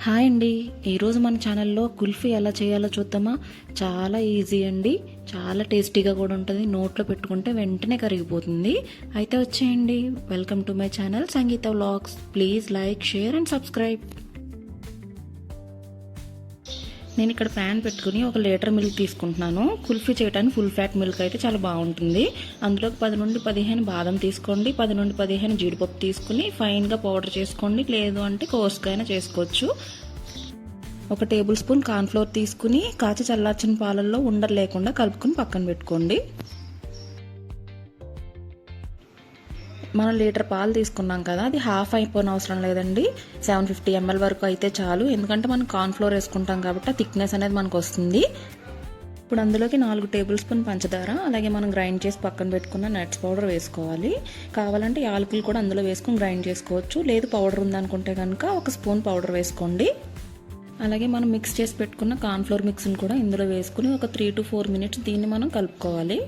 Hi అండి. ఈరోజు మన ఛానల్లో కుల్ఫీ ఎలా చేయాలో చూద్దామా? చాలా ఈజీ అండి. చాలా టేస్టీగా కూడా ఉంటుంది. నోట్లో పెట్టుకుంటే వెంటనే కరిగిపోతుంది. అయితే వచ్చేయండి. Welcome to my channel Sangeetha vlogs. Please like share and subscribe. నేను ఇక్కడ ప్యాన్ పెట్టుకుని ఒక లీటర్ మిల్క్ తీసుకుంటున్నాను. కుల్ఫీ చేయడానికి ఫుల్ ఫ్యాట్ మిల్క్ అయితే చాలా బాగుంటుంది. అందులో పది నుండి పదిహేను బాదం తీసుకోండి. పది నుండి పదిహేను జీడిపప్పు తీసుకుని ఫైన్గా పౌడర్ చేసుకోండి. లేదు అంటే కోర్స్గా అయినా చేసుకోవచ్చు. ఒక టేబుల్ స్పూన్ కార్న్ఫ్లోర్ తీసుకుని కాచి చల్లార్చిన పాలల్లో ఉండలు లేకుండా కలుపుకొని పక్కన పెట్టుకోండి. మనం లీటర్ పాలు తీసుకున్నాం కదా అది హాఫ్ అయిపోయిన అవసరం లేదండి. సెవెన్ ఫిఫ్టీ ఎంఎల్ వరకు అయితే చాలు. ఎందుకంటే మనం కార్న్ఫ్లోర్ వేసుకుంటాం కాబట్టి ఆ థిక్నెస్ అనేది మనకు వస్తుంది. ఇప్పుడు అందులోకి నాలుగు టేబుల్ స్పూన్ పంచదార అలాగే మనం గ్రైండ్ చేసి పక్కన పెట్టుకున్న నట్స్ పౌడర్ వేసుకోవాలి. కావాలంటే యాలకులు కూడా అందులో వేసుకుని గ్రైండ్ చేసుకోవచ్చు. లేదు పౌడర్ ఉందనుకుంటే కనుక ఒక స్పూన్ పౌడర్ వేసుకోండి. అలాగే మనం మిక్స్ చేసి పెట్టుకున్న కార్న్ఫ్లోర్ మిక్స్ని కూడా ఇందులో వేసుకుని ఒక త్రీ టు ఫోర్ మినిట్స్ దీన్ని మనం కలుపుకోవాలి.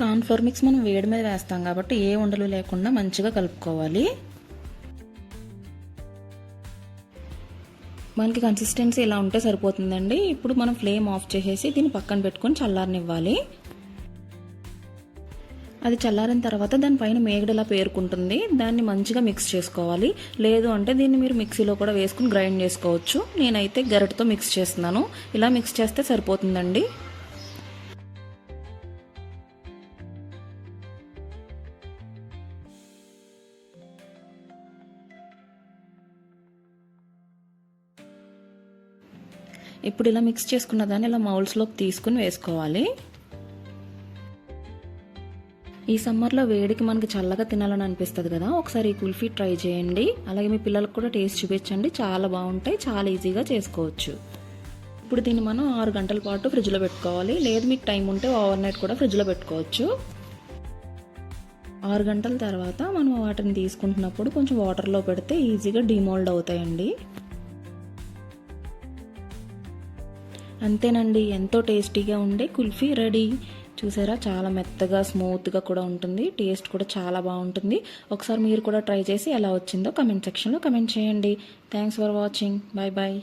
కార్న్ఫ్లోర్ మిక్స్ మనం వేడి మీద వేస్తాం కాబట్టి ఏ ఉండలు లేకుండా మంచిగా కలుపుకోవాలి. మనకి కన్సిస్టెన్సీ ఇలా ఉంటే సరిపోతుందండి. ఇప్పుడు మనం ఫ్లేమ్ ఆఫ్ చేసేసి దీన్ని పక్కన పెట్టుకొని చల్లారనివ్వాలి. అది చల్లారిన తర్వాత దానిపైన మేగడలా పేరుకుంటుంది. దాన్ని మంచిగా మిక్స్ చేసుకోవాలి. లేదు అంటే దీన్ని మీరు మిక్సీలో కూడా వేసుకుని గ్రైండ్ చేసుకోవచ్చు. నేనైతే గరిటతో మిక్స్ చేస్తున్నాను. ఇలా మిక్స్ చేస్తే సరిపోతుందండి. ఇప్పుడు ఇలా మిక్స్ చేసుకున్న దాన్ని ఇలా మౌల్స్లోకి తీసుకుని వేసుకోవాలి. ఈ సమ్మర్లో వేడికి మనకి చల్లగా తినాలని అనిపిస్తుంది కదా ఒకసారి ఈ కుల్ఫీ ట్రై చేయండి. అలాగే మీ పిల్లలకు కూడా టేస్ట్ చూపించండి చాలా బాగుంటాయి చాలా ఈజీగా చేసుకోవచ్చు. ఇప్పుడు దీన్ని మనం ఆరు గంటల పాటు ఫ్రిడ్జ్లో పెట్టుకోవాలి. లేదు మీకు టైం ఉంటే ఓవర్ నైట్ కూడా ఫ్రిడ్జ్లో పెట్టుకోవచ్చు. ఆరు గంటల తర్వాత మనం వాటిని తీసుకుంటున్నప్పుడు కొంచెం వాటర్లో పెడితే ఈజీగా డిమోల్డ్ అవుతాయండి. అంతేనండి ఎంతో టేస్టీగా ఉండే కుల్ఫీ రెడీ. చూసారా? చాలా మెత్తగా స్మూత్గా కూడా ఉంటుంది. టేస్ట్ కూడా చాలా బాగుంటుంది. ఒకసారి మీరు కూడా ట్రై చేసి ఎలా వచ్చిందో కమెంట్ సెక్షన్లో కమెంట్ చేయండి. Thanks for watching bye bye